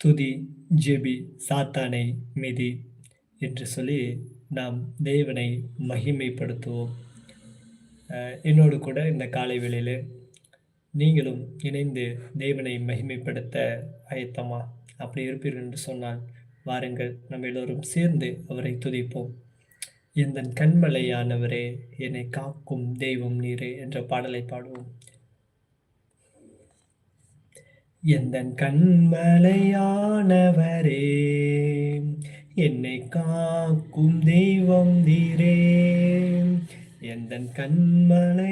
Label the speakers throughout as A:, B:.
A: துதி ஜெபி சாத்தானை மிதி என்று சொல்லி நாம் தேவனை மகிமைப்படுத்துவோம். என்னோடு கூட இந்த காலை வேளையில் நீங்களும் இணைந்து தேவனை மகிமைப்படுத்த ஆயத்தமா அப்படி இருப்பீர்கள் என்று சொன்னால் வாருங்கள் நம்ம எல்லோரும் சேர்ந்து அவரை துதிப்போம். எந்த கண்மலையானவரே என்னை காக்கும் தெய்வம் நீரே என்ற பாடலை பாடுவோம். எந்தன் கண்மலையானவரே என்னை காக்கும் தெய்வம் தீரே எந்தன் கண்மலையானவரே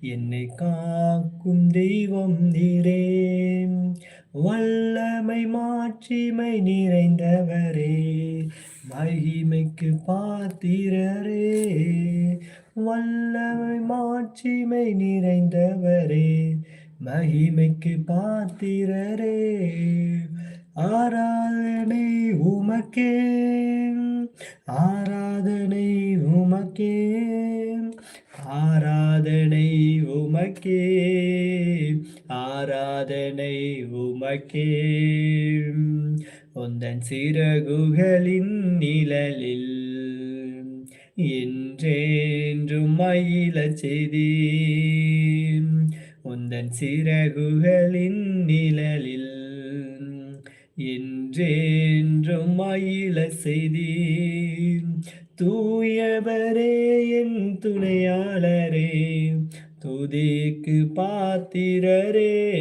A: என்னை காக்கும் தெய்வம் தீரே வல்லமை மாட்சிமை நிறைந்தவரே மகிமைக்கு பாத்திரரே. வல்லமை மாட்சிமை நிறைந்தவரே. மகிமைக்கு பாத்திரரே ஆராதனை உமக்கே ஆராதனை உமக்கே ஆராதனை உமக்கே ஆராதனை உமக்கே உந்தன் சிறகுகளின் நிழலில் என்றென்றும் மயிலச் செய்தி தன் சிறகுகளின் நிழலில் என்றென்றும் மயில செய்தி தூயவரே என் துணையாளரே துதிக்கு பாத்திரரே.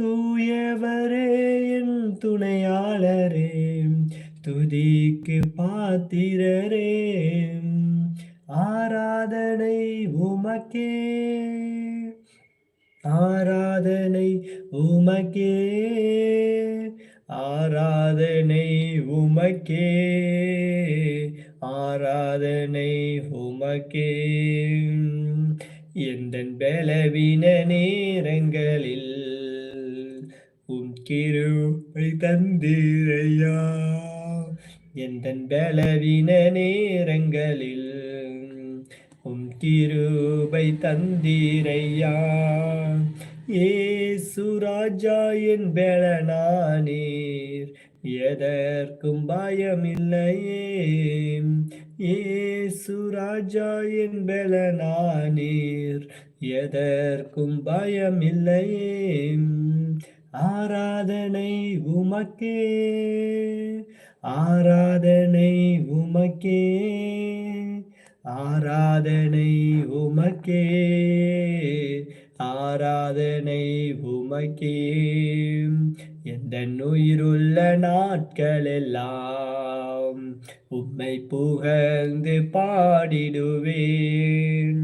A: தூயவரே என் துணையாளரே துதிக்கு பாத்திரரே. ஆராதனை உமக்கே. ஆராதனை உமக்கே ஆராதனை உமக்கே ஆராதனை உமக்கே. எந்த பலவீன நேரங்களில் உம் கிருவை தந்திரையா? எந்த பலவீன நேரங்களில் கிருபை தந்திரையா? ஏசுராஜா என் பெலனானீர் எதற்கும் பயமில்லையே. ஏசுராஜா என் பெலனானீர் எதற்கும் பயமில்லையே. ஆராதனை உமக்கே ஆராதனை உமக்கே. ஆராதனை உமக்கே ஆராதனை உமக்கே. எந்த உயிருள்ள நாட்கள் எல்லாம் உம்மை புகழ்ந்து பாடிடுவேன்.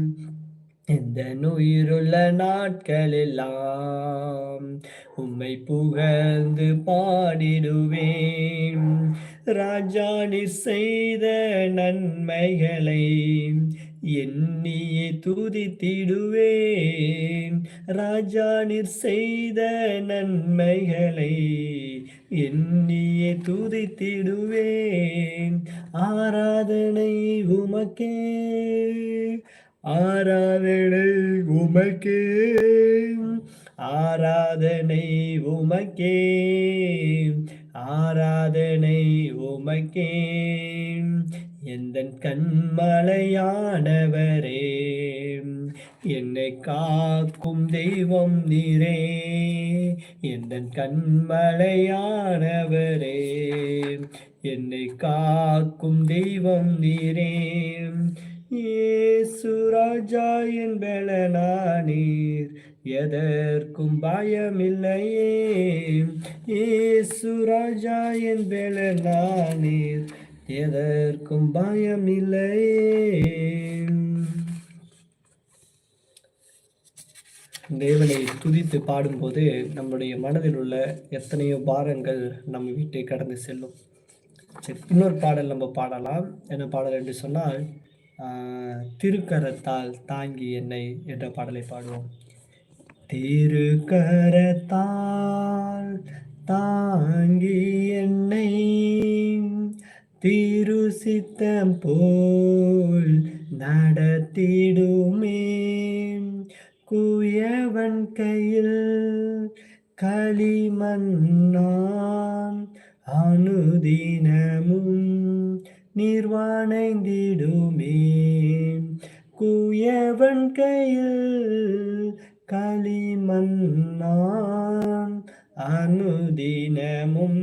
A: எந்த உயிருள்ள நாட்கள் எல்லாம் உம்மை புகழ்ந்து பாடிடுவேன். ராஜாடி செய்த நன்மைகளை எண்ணியே துதித்திடுவேன். ராஜா நீர் செய்த நன்மைகளை எண்ணியே துதித்திடுவேன். ஆராதனை உமக்கே ஆராதனை உமக்கே ஆராதனை உமக்கே. ஆராதனை உமக்கே எந்த கண்மலையானவரே என்னை காக்கும் தெய்வம் நீரே. எந்த கண்மலையானவரே என்னை காக்கும் தெய்வம் நீரே. ஏசுராஜா என் பலனானீர் எதற்கும் பயமில்லையே. ஏசுராஜா என் பலனானீர் எதற்கும் பயம் இல்லை தேவனை துதித்து பாடும்போது நம்முடைய மனதில் உள்ள எத்தனையோ பாரங்கள் நம்ம வீட்டை கடந்து செல்லும். சரி இன்னொரு பாடல் நம்ம பாடலாம். என்ன பாடல் என்று சொன்னால் திருக்கரத்தால் தாங்கி என்னை என்ற பாடலை பாடுவோம். திருக்கரத்தால் தாங்கி என்னை திருசித்தம் போல் நடத்திடுமே. குயவன் கையில் களிமண்ணாம் அனுதினமும் நிர்வாணைந்திடுமே. குயவன் கையில் களிமண்ணாம் அனுதினமும்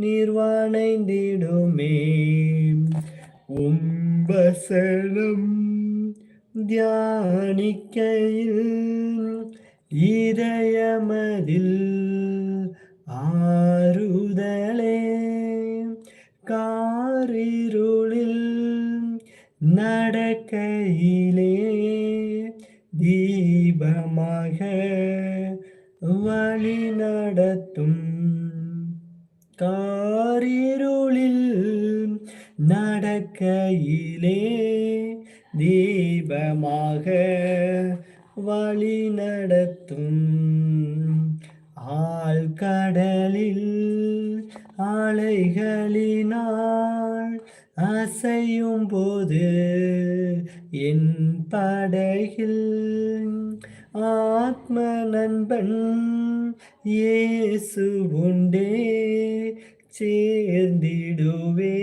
A: நிர்வாணைந்திடுமே. உம்பசனம் தியானிக்கையில் இதயமதில் ஆறுதலே. காரிருளில் நடக்கையிலே தீபமாக வழி நடத்தும். காரிருளில் நடக்கையிலே தீபமாக வழி நடத்தும். ஆழ்கடலில் அலைகளினால் அசையும் போது என் படகில் ആത്മ നൻപൻ യേസുണ്ടേ ചേർന്നിടുവേ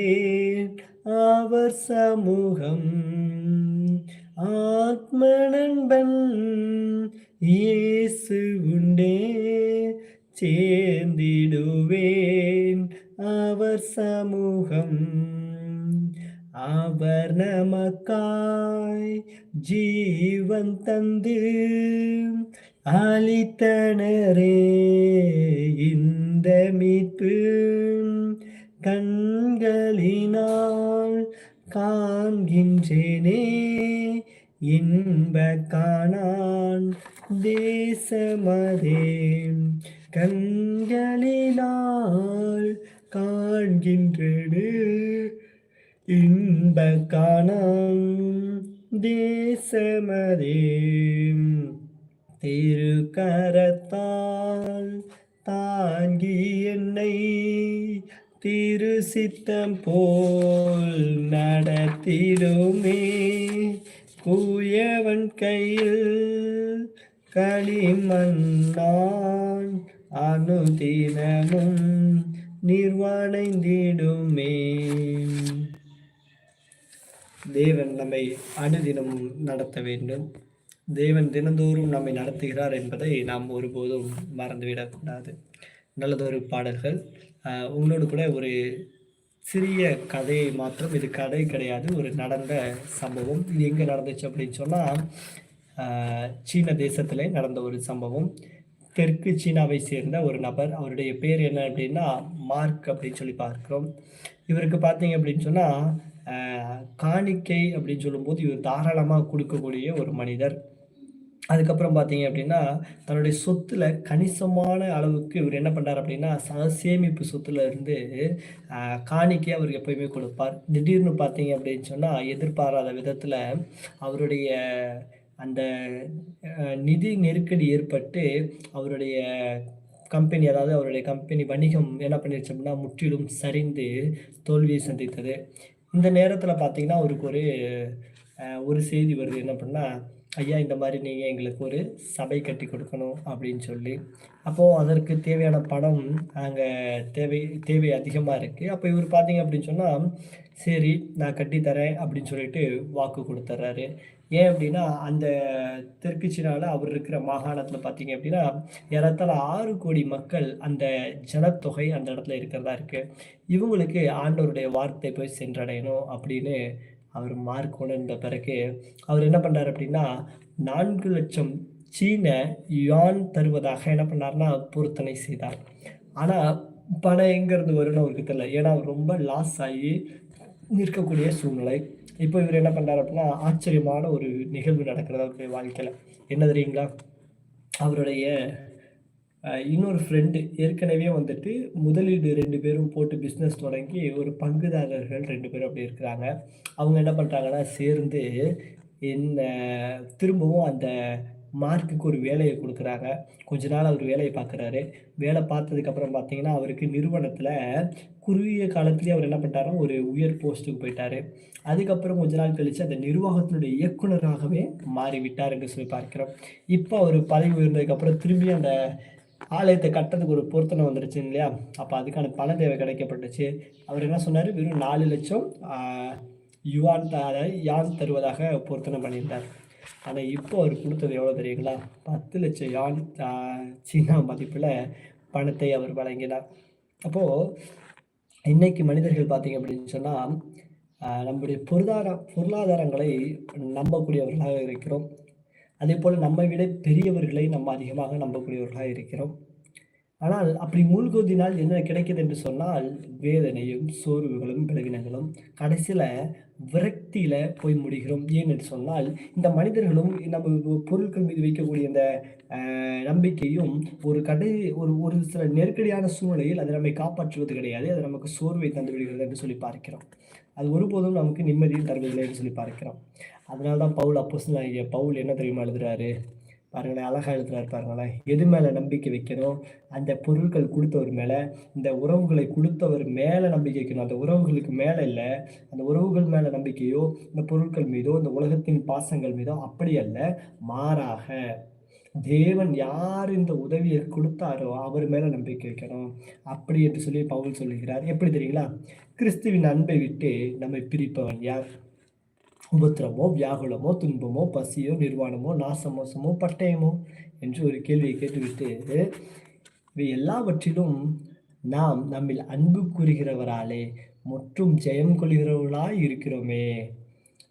A: അവർ സമൂഹം. ആത്മ നൻപൻ യേസുണ്ടേ ചേർന്നിടുവേൻ അവർ സമൂഹം. அவர் நமக்காய் ஜீவன் தந்து அளித்தனரே இந்த மீட்பு கண்களினால் காண்கின்றேனே இன்ப காணான் தேசமதே. கண்களினால் காண்கின்றேனே இன்ப காணான் தேசமதே. திருக்கரத்தால் தாங்கி என்னை திரு சித்தம் போல் நடத்திடுமே. கூயவன் கையில் களிமண்ணான் அனுதினமும் நிர்வாணைந்திடுமே. தேவன் நம்மை அனுதினமும் நடத்த வேண்டும். தேவன் தினந்தோறும் நம்மை நடத்துகிறார் என்பதை நாம் ஒருபோதும் மறந்துவிடக்கூடாது. நல்லதொரு பாடல்கள். உங்களோடு கூட ஒரு சிறிய கதையை மாத்திரம் இது கதை கிடையாது ஒரு நடந்த சம்பவம். இது எங்கே நடந்துச்சு அப்படின்னு சொன்னால் சீன தேசத்திலே நடந்த ஒரு சம்பவம். தெற்கு சீனாவை சேர்ந்த ஒரு நபர் அவருடைய பேர் என்ன அப்படின்னா மார்க் அப்படின்னு சொல்லி பார்க்குறோம். இவருக்கு பார்த்தீங்க அப்படின்னு சொன்னால் காணிக்கை அப்படின்னு சொல்லும்போது இவர் தாராளமாக கொடுக்கக்கூடிய ஒரு மனிதர். அதுக்கப்புறம் பார்த்தீங்க அப்படின்னா தன்னுடைய சொத்துல கணிசமான அளவுக்கு இவர் என்ன பண்ணார் அப்படின்னா ச சேமிப்பு சொத்துல இருந்து காணிக்கை அவர் எப்பயுமே கொடுப்பார். திடீர்னு பார்த்தீங்க அப்படின்னு சொன்னால் எதிர்பாராத விதத்தில் அவருடைய அந்த நிதி நெருக்கடி ஏற்பட்டு அவருடைய கம்பெனி அதாவது அவருடைய கம்பெனி வணிகம் என்ன பண்ணிருச்சு அப்படின்னா முற்றிலும் சரிந்து தோல்வியை சந்தித்தது. இந்த நேரத்தில் பார்த்தீங்கன்னா அவருக்கு ஒரு ஒரு செய்தி வருது. என்ன பண்ணால் ஐயா இந்த மாதிரி நீங்கள் எங்களுக்கு ஒரு சபை கட்டி கொடுக்கணும் அப்படின்னு சொல்லி. அப்போது அதற்கு தேவையான பணம் அங்கே தேவை தேவை அதிகமாக இருக்குது அப்போ இவர் பார்த்தீங்க அப்படின்னு சொன்னால் சரி நான் கட்டித்தரேன் அப்படின்னு சொல்லிட்டு வாக்கு கொடுத்துட்றாரு ஏன் அப்படின்னா அந்த தெற்கு அவர் இருக்கிற மாகாணத்தில் பார்த்தீங்க அப்படின்னா ஏறத்தாழ ஆறு கோடி மக்கள் அந்த ஜனத்தொகை அந்த இடத்துல இருக்கிறதா இருக்குது இவங்களுக்கு ஆண்டவருடைய வார்த்தை போய் சென்றடையணும் அப்படின்னு அவர் மார்க் உணர்ந்த பிறகு அவர் என்ன பண்ணார் அப்படின்னா நான்கு லட்சம் சீன யான் தருவதாக என்ன பண்ணார்னா பொருத்தனை செய்தார். ஆனால் பணம் எங்கேருந்து வரும்னு அவருக்கு தெரியல. ஏன்னா அவர் ரொம்ப லாஸ் ஆகி நிற்கக்கூடிய சூழ்நிலை. இப்போ இவர் என்ன பண்ணார் அப்படின்னா ஆச்சரியமான ஒரு நிகழ்வு நடக்கிறது அவருடைய வாழ்க்கையில். என்ன தெரியுங்களா? அவருடைய இன்னொரு ஃப்ரெண்டு ஏற்கனவே வந்துட்டு முதலீடு ரெண்டு பேரும் போட்டு பிஸ்னஸ் தொடங்கி ஒரு பங்குதாரர்கள் ரெண்டு பேரும் அப்படி இருக்கிறாங்க. அவங்க என்ன பண்ணுறாங்கன்னா சேர்ந்து என்ன திரும்பவும் அந்த மார்க்குக்கு ஒரு வேலையை கொடுக்குறாங்க. கொஞ்ச நாள் அவர் வேலையை பார்க்குறாரு. வேலை பார்த்ததுக்கப்புறம் பார்த்தீங்கன்னா அவருக்கு நிறுவனத்தில் குறுகிய காலத்துலேயே அவர் என்ன பண்ணிட்டாருன்னா ஒரு உயர் போஸ்ட்டுக்கு போயிட்டாரு. அதுக்கப்புறம் கொஞ்ச நாள் கழித்து அந்த நிர்வாகத்தினுடைய இயக்குனராகவே மாறிவிட்டார் என்று சொல்லி பார்க்கிறோம். இப்போ அவர் பதவி உயர்ந்ததுக்கப்புறம் திரும்பி அந்த ஆலயத்தை கட்டுறதுக்கு ஒரு பொருத்தனை வந்துருச்சு இல்லையா? அப்போ அதுக்கான பண தேவை கிடைக்கப்பட்டுச்சு. அவர் என்ன சொன்னார்? வெறும் நாலு லட்சம் யுவான் அதாவது யான் தருவதாக பொருத்தனை பண்ணியிருந்தார். ஆனால் இப்போ அவர் கொடுத்தது எவ்வளோ தெரியுங்களா? பத்து லட்சம் யான் சீனா மதிப்பில் பணத்தை அவர் வழங்கினார். அப்போது இன்றைக்கி மனிதர்கள் பார்த்தீங்க அப்படின்னு சொன்னால் நம்முடைய பொருளாதார பொருளாதாரங்களை நம்பக்கூடியவர்களாக இருக்கிறோம். அதே போல் நம்மை விட பெரியவர்களை நம்ம அதிகமாக நம்பக்கூடியவர்களாக இருக்கிறோம். ஆனால் அப்படி மூழ்குவதினால் என்ன கிடைக்குது என்று சொன்னால் வேதனையும் சோர்வுகளும் பலவீனங்களும் கடைசியில் விரக்தியில் போய் முடிகிறோம். ஏன் என்று சொன்னால் இந்த மனிதர்களும் நம்ம பொருட்கள் மீது வைக்கக்கூடிய இந்த நம்பிக்கையும் ஒரு கடை ஒரு ஒரு சில நெருக்கடியான சூழ்நிலையில் அதை நம்மை காப்பாற்றுவது கிடையாது. அது நமக்கு சோர்வை தந்து விடுகிறது என்று சொல்லி பார்க்கிறோம். அது ஒருபோதும் நமக்கு நிம்மதியும் தருவதில்லைன்னு சொல்லி பார்க்கிறோம். அதனால தான் பவுல் ஆகிய பவுல் என்ன தெரியுமா எழுதுறாரு? பாருங்களேன் அழகாக எழுதுறாரு பாருங்களேன். எது மேலே நம்பிக்கை வைக்கணும்? அந்த பொருட்கள் கொடுத்தவர் மேலே இந்த உறவுகளை கொடுத்தவர் மேலே நம்பிக்கை வைக்கணும். அந்த உறவுகளுக்கு மேலே இல்லை அந்த உறவுகள் மேலே நம்பிக்கையோ இந்த பொருட்கள் மீதோ இந்த உலகத்தின் பாசங்கள் மீதோ அப்படி அல்ல மாறாக தேவன் யார் இந்த உதவியை கொடுத்தாரோ அவர் மேலே நம்பிக்கை வைக்கணும். அப்படி என்று சொல்லி பவுல் சொல்லுகிறார். எப்படி தெரியுங்களா? கிறிஸ்துவின் அன்பை விட்டு நம்மை பிரிப்பவன் யார்? உபத்திரமோ வியாகுலமோ துன்பமோ பசியோ நிர்வாணமோ நாசமோசமோ பட்டயமோ என்று ஒரு கேள்வியை கேட்டுவிட்டு இவை எல்லாவற்றிலும் நாம் நம்மில் அன்பு கூறுகிறவராலே மற்றும் ஜெயம் கொள்கிறவர்களாய் இருக்கிறோமே.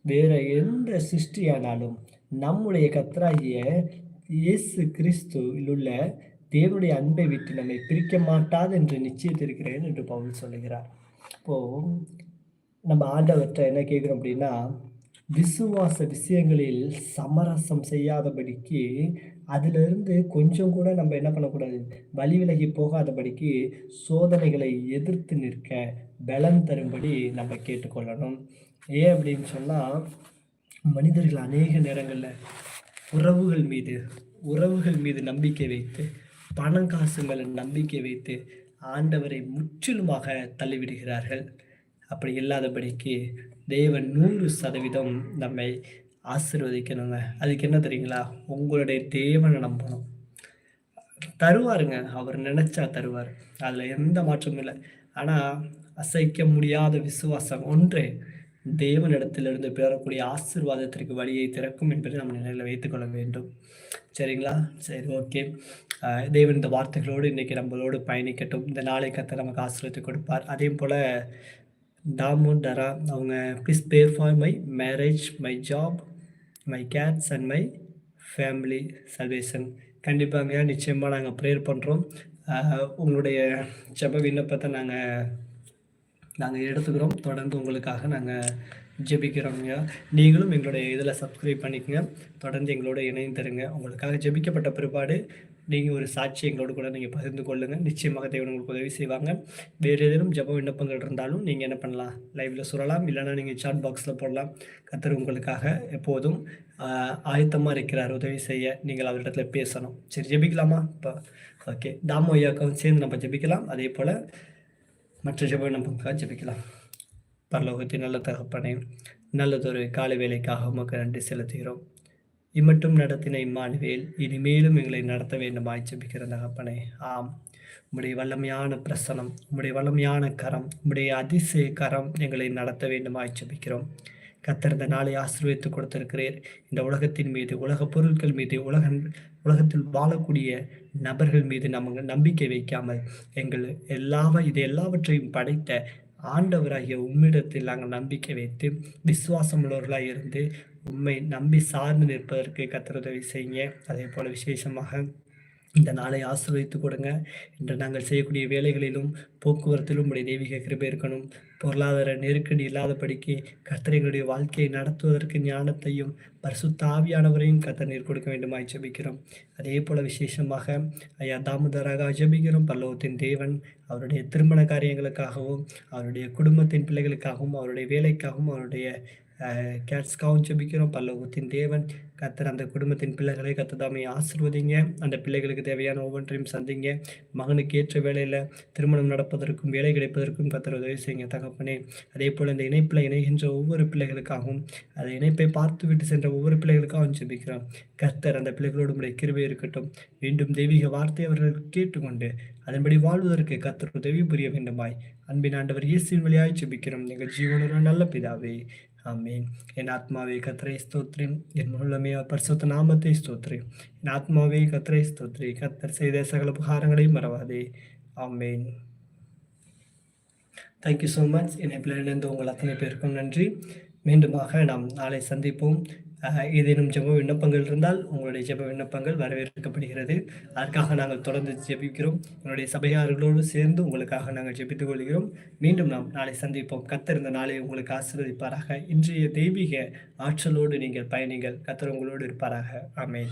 A: வேற எந்த சிருஷ்டியானாலும் நம்முடைய கத்தராகிய இயேசு கிறிஸ்துவில் உள்ள தேவனுடைய அன்பை விட்டு நம்மை பிரிக்க மாட்டாது என்று நிச்சயத்திருக்கிறேன் என்று பவுல் சொல்லுகிறார். இப்போது நம்ம ஆண்டவற்றை என்ன கேட்குறோம் அப்படின்னா விசுவாச விஷயங்களில் சமரசம் செய்யாதபடிக்கு அதிலிருந்து கொஞ்சம் கூட நம்ம என்ன பண்ணக்கூடாது? வழி விலகி போகாதபடிக்கு சோதனைகளை எதிர்த்து நிற்க பலம் தரும்படி நம்ம கேட்டுக்கொள்ளணும். ஏன் அப்படின்னு சொன்னால் மனிதர்கள் அநேக நேரங்களில் உறவுகள் மீது உறவுகள் மீது நம்பிக்கை வைத்து பணம் காசு மேலே நம்பிக்கை வைத்து ஆண்டவரை முற்றிலுமாக தள்ளிவிடுகிறார்கள். அப்படி இல்லாதபடிக்கு தேவன் நூறு சதவீதம் நம்மை ஆசிர்வதிக்கணுங்க. அதுக்கு என்ன தெரியுங்களா? உங்களுடைய தேவனை நம்பணும். தருவாருங்க. அவர் நினைச்சா தருவார். அதில் எந்த மாற்றமும் இல்லை. ஆனால் அசைக்க முடியாத விசுவாசம் ஒன்று தேவனிடத்திலிருந்து பெறக்கூடிய ஆசிர்வாதத்திற்கு வழியை திறக்கும் என்பதை நம்ம நிலையில் வைத்துக்கொள்ள வேண்டும். சரிங்களா? சரி ஓகே தேவன் இந்த வார்த்தைகளோடு இன்றைக்கி நம்மளோடு பயணிக்கட்டும். இந்த நாளை கத்தை நமக்கு ஆசிரியத்தை கொடுப்பார். அதே போல் தாமு டரா அவங்க please pray for my marriage my job my kids and my family salvation கண்டிப்பாங்க நிச்சயமாக நாங்கள் ப்ரேயர் பண்ணுறோம் உங்களுடைய ஜப விண்ணப்பத்தை நாங்கள் நாங்கள் எடுத்துக்கிறோம். தொடர்ந்து உங்களுக்காக நாங்கள் ஜெபிக்கிறோங்க நீங்களும் எங்களுடைய இதில் சப்ஸ்கிரைப் பண்ணிக்கங்க. தொடர்ந்து எங்களோட இணைந்துருங்க உங்களுக்காக ஜெபிக்கப்பட்ட பிற்பாடு நீங்கள் ஒரு சாட்சி எங்களோடு கூட நீங்கள் பகிர்ந்து கொள்ளுங்கள் நிச்சயமாக தேவன் உங்களுக்கு உதவி செய்வாங்க. வேறு ஏதேனும் ஜப விண்ணப்பங்கள் இருந்தாலும் நீங்கள் என்ன பண்ணலாம்? லைவில் சொல்லலாம் இல்லைனா நீங்கள் சாட் பாக்ஸில் போடலாம். கத்தர் உங்களுக்காக எப்போதும் ஆயத்தமாக இருக்கிறார். உதவி செய்ய நீங்கள் அவரிடத்துல பேசணும். சரி ஜெபிக்கலாமா? இப்போ ஓகே தாமோ ஐயாக்கவும் சேர்ந்து நம்ம ஜெபிக்கலாம். அதே போல் மற்ற ஜபம் விண்ணப்பங்களுக்காக ஜபிக்கலாம் பரலோகத்தின் நல்ல தகப்பனே நல்லதொரு காலை வேலைக்காக உமக்கு நன்றி செலுத்துகிறோம். இம்மட்டும் நடத்தின இம்மானுவேல் இனிமேலும் எங்களை நடத்த வேண்டுமாய் ஜபிக்கிற தகப்பனே. ஆம். உம்முடைய வல்லமையான பிரசனம் உம்முடைய வல்லமையான கரம் உம்முடைய அதிசய கரம் எங்களை நடத்த வேண்டுமாய் ஜபிக்கிறோம். கத்திருந்த நாளை ஆசிர்வித்து கொடுத்திருக்கிறீர். இந்த உலகத்தின் மீது உலக பொருட்கள் மீது உலக உலகத்தில் வாழக்கூடிய நபர்கள் மீது நம்ம நம்பிக்கை வைக்காமல் எங்கள் எல்லாவ இது எல்லாவற்றையும் படைத்த ஆண்டவராகிய உம்மிடத்தில் நாங்கள் நம்பிக்கை வைத்து விசுவாசம் உள்ளவர்களாக இருந்து உண்மை நம்பி சார்ந்து நிற்பதற்கு கத்திர செய்யுங்க. அதே போல் விசேஷமாக இந்த நாளை ஆசிர்வதித்து கொடுங்க. இன்று நாங்கள் செய்யக்கூடிய வேலைகளிலும் போக்குவரத்திலும் உடைய தெய்வீக கிருபை இருக்கணும். பொருளாதார நெருக்கடி இல்லாதபடிக்கு கர்த்தரைகளுடைய வாழ்க்கையை நடத்துவதற்கு ஞானத்தையும் பரிசுத்தாவியானவரையும் கர்த்தர் நீர் கொடுக்க வேண்டுமாய் ஜபிக்கிறோம். அதே போல விசேஷமாக ஐயா தாமோதராக ஜபிக்கிறோம். பல்லவத்தின் தேவன் அவருடைய திருமண காரியங்களுக்காகவும் அவருடைய குடும்பத்தின் பிள்ளைகளுக்காகவும் அவருடைய வேலைக்காகவும் அவருடைய கேட்ஸ்காவும் ஜபிக்கிறோம். பல்லவத்தின் தேவன் கத்தர் அந்த குடும்பத்தின் பிள்ளைகளை கத்ததாமே ஆசிர்வதிங்க. அந்த பிள்ளைகளுக்கு தேவையான ஒவ்வொன்றையும் சந்திங்க. மகனுக்கு ஏற்ற வேலையில் திருமணம் நடப்பதற்கும் வேலை கிடைப்பதற்கும் கத்தர் உதவி செய்யுங்க தகப்பனே. அதே போல் இந்த இணைப்பில் இணைகின்ற ஒவ்வொரு பிள்ளைகளுக்காகவும் அந்த இணைப்பை பார்த்து விட்டு சென்ற ஒவ்வொரு பிள்ளைகளுக்காகவும் ஜெபிக்கிறோம். கர்த்தர் அந்த பிள்ளைகளோடு உடைய கிருபை இருக்கட்டும். மீண்டும் தெய்வீக வார்த்தை அவர்கள் கேட்டுக்கொண்டு அதன்படி வாழ்வதற்கு கத்தர் உதவி புரிய வேண்டுமாய். அன்பின் ஆண்டவர் இயேசின் வழியாய் ஜெபிக்கிறோம். எங்கள் ஜீவனோட நல்ல பிதாவே ஆமேன். என் ஆத்மாவே கத்திரை ஸ்தோத்ரி என் முழுமே பரிசுத்த நாமத்தை ஸ்தோத்ரி என் ஆத்மாவே கத்திரை ஸ்தோத்ரி கத்தர் செய்த சகல உபகாரங்களையும் மறவாதே. ஆமேன். தேங்க்யூ ஸோ மச் என்னை பிள்ளையிலிருந்து உங்கள் அத்தனை பேருக்கும் நன்றி. மீண்டுமாக நாம் நாளை சந்திப்போம். ஏதேனும் ஜெப விண்ணப்பங்கள் இருந்தால் உங்களுடைய ஜெப விண்ணப்பங்கள் வரவேற்கப்படுகிறது. அதற்காக நாங்கள் தொடர்ந்து ஜெபிக்கிறோம். உங்களுடைய சபையார்களோடு சேர்ந்து உங்களுக்காக நாங்கள் ஜெபித்துக் கொள்கிறோம். மீண்டும் நாம் நாளை சந்திப்போம். கத்தர் நாளை உங்களுக்கு ஆசீர்வதிப்பாராக. இன்றைய தெய்வீக ஆற்றலோடு நீங்கள் பயணிங்கள். கத்தர் உங்களோடு இருப்பாராக. ஆமென்.